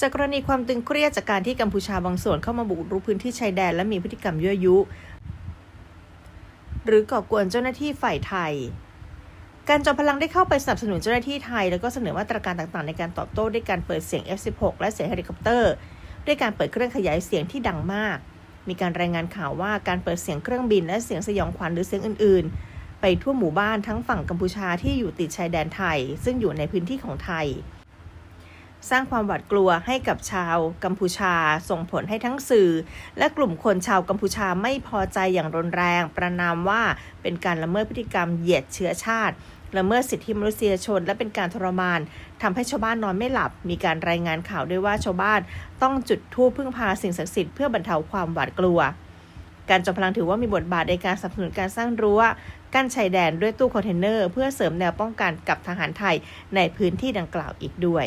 จากกรณีความตึงเครียดจากการที่กัมพูชาบางส่วนเข้ามาบุกรุกพื้นที่ชายแดนและมีพฤติกรรมยั่วยุ หรือก่อกวนเจ้าหน้าที่ฝ่ายไทย การจอมพลังได้เข้าไปสนับสนุนเจ้าหน้าที่ไทย แล้วก็เสนอมาตรการต่างๆ ในการตอบโต้ด้วยการเปิดเสียง F16 และเสียงเฮลิคอปเตอร์ ด้วยการเปิดเครื่องขยายเสียงที่ดังมาก มีการรายงานข่าวว่าการเปิดเสียงเครื่องบินและเสียงสยองขวัญหรือเสียงอื่น ๆ ไปทั่วหมู่บ้านทั้งฝั่งกัมพูชาที่อยู่ติดชายแดนไทย ซึ่งอยู่ในพื้นที่ของไทย สร้างความหวาดกลัวให้กับชาวกัมพูชา ส่งผลให้ทั้งสื่อ และกลุ่มคนชาวกัมพูชาไม่พอใจอย่างรุนแรง ประนามว่าเป็นการละเมิดพฤติกรรมเหยียดเชื้อชาติละเมิดสิทธิมนุษยชน และเป็นการทรมานทำให้ชาวบ้านนอนไม่หลับ มีการรายงานข่าวด้วยว่าชาวบ้านต้องจุดธูปพึ่งพาสิ่งศักดิ์สิทธิ์เพื่อบรรเทาความหวาดกลัว การจอมพลังถือว่ามีบทบาทในการสนับสนุนการสร้างรั้วกั้นชายแดนด้วยตู้คอนเทนเนอร์ เพื่อเสริมแนวป้องกันกับทหารไทยในพื้นที่ดังกล่าวอีกด้วย